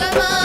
దుర్గమా నా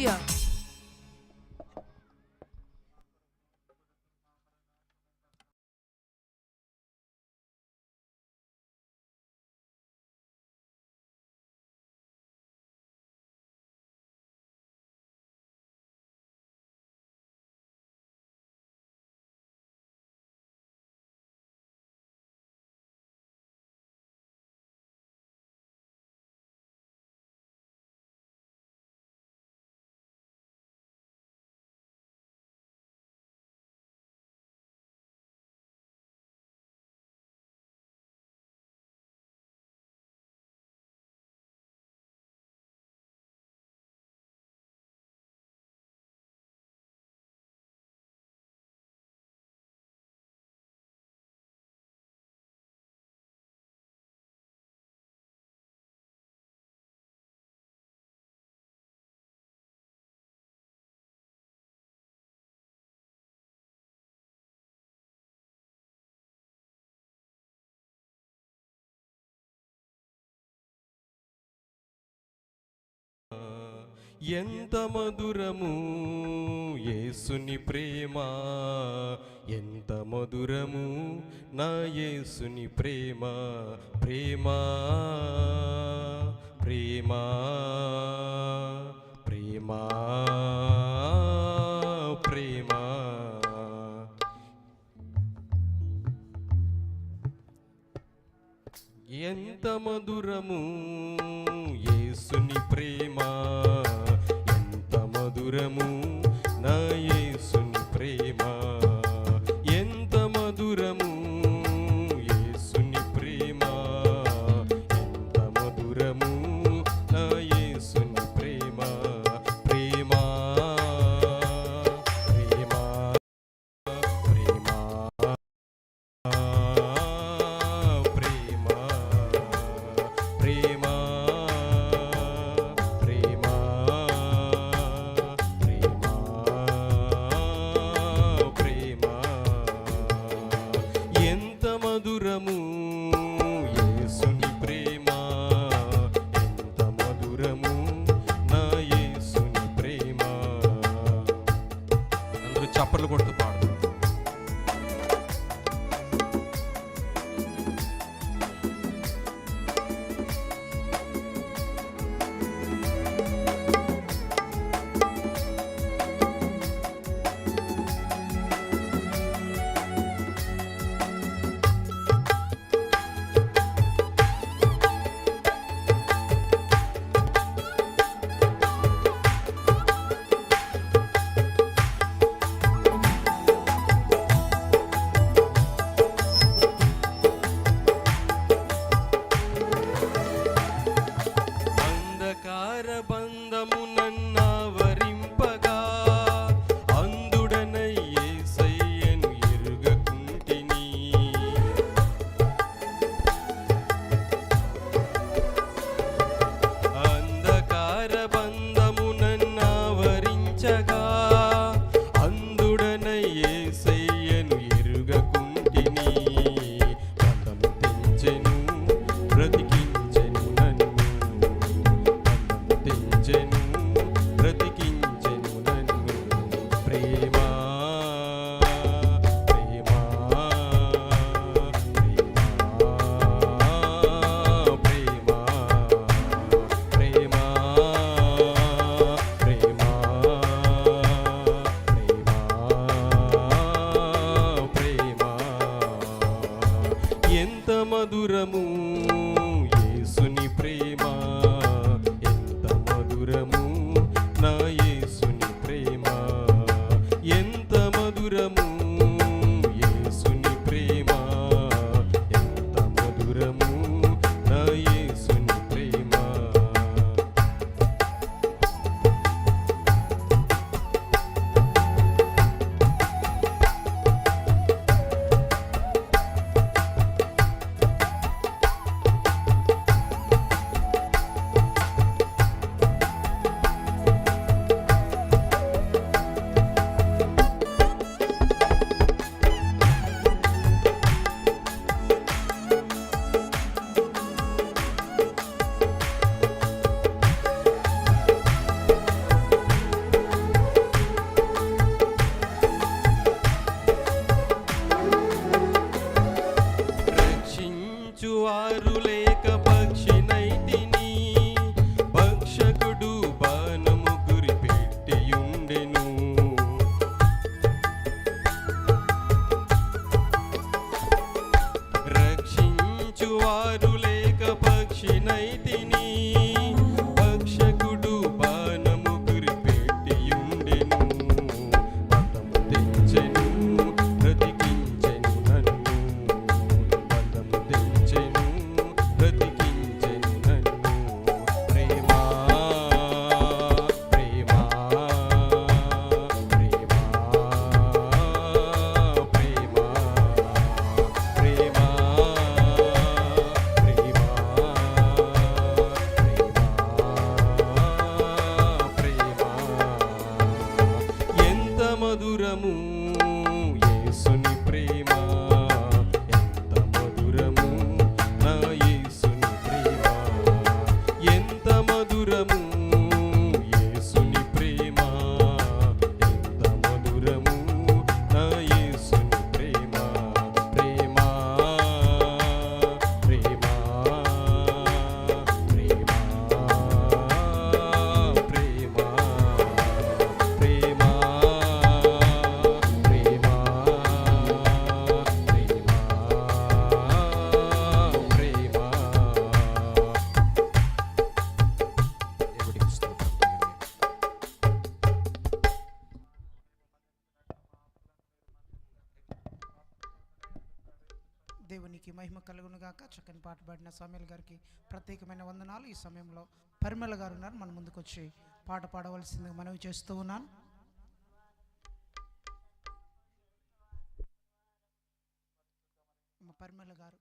Stüdyo ఎంత మధురము యేసుని ప్రేమ ఎంత మధురము నా యేసుని ప్రేమ ప్రేమ ప్రేమ ప్రేమ ప్రేమ. ఎంత మధురము యేసుని ప్రేమా దూరము నాయ పక్షినైతిని వచ్చి పాట పాడవలసిందిగా మనవి చేస్తూ ఉన్నాను. మా పరిమళ గారు.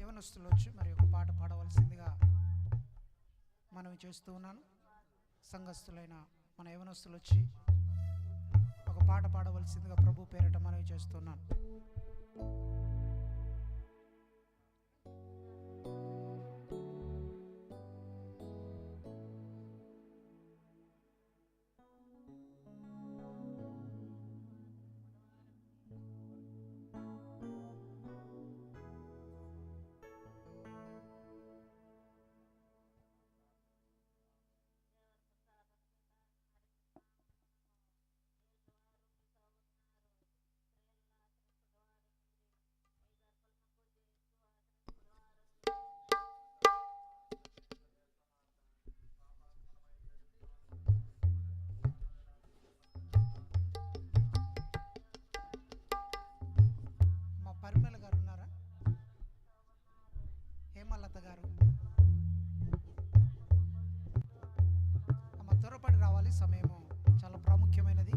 యవనస్తులు వచ్చి మరి ఒక పాట పాడవలసిందిగా మనవి చేస్తూ ఉన్నాను. సంఘస్థులైన మన యవనస్తులు వచ్చి పాట పాడవలసిందిగా ప్రభు పేరిట మనవి చేస్తున్నాను. గారు. అమ్మ త్వరపడి రావాలి సమయము చాలా ప్రాముఖ్యమైనది.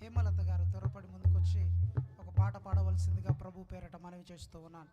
హేమలత గారు త్వరపడి ముందుకొచ్చి ఒక పాట పాడవలసిందిగా ప్రభు పేరట మనవి చేస్తూ ఉన్నాను.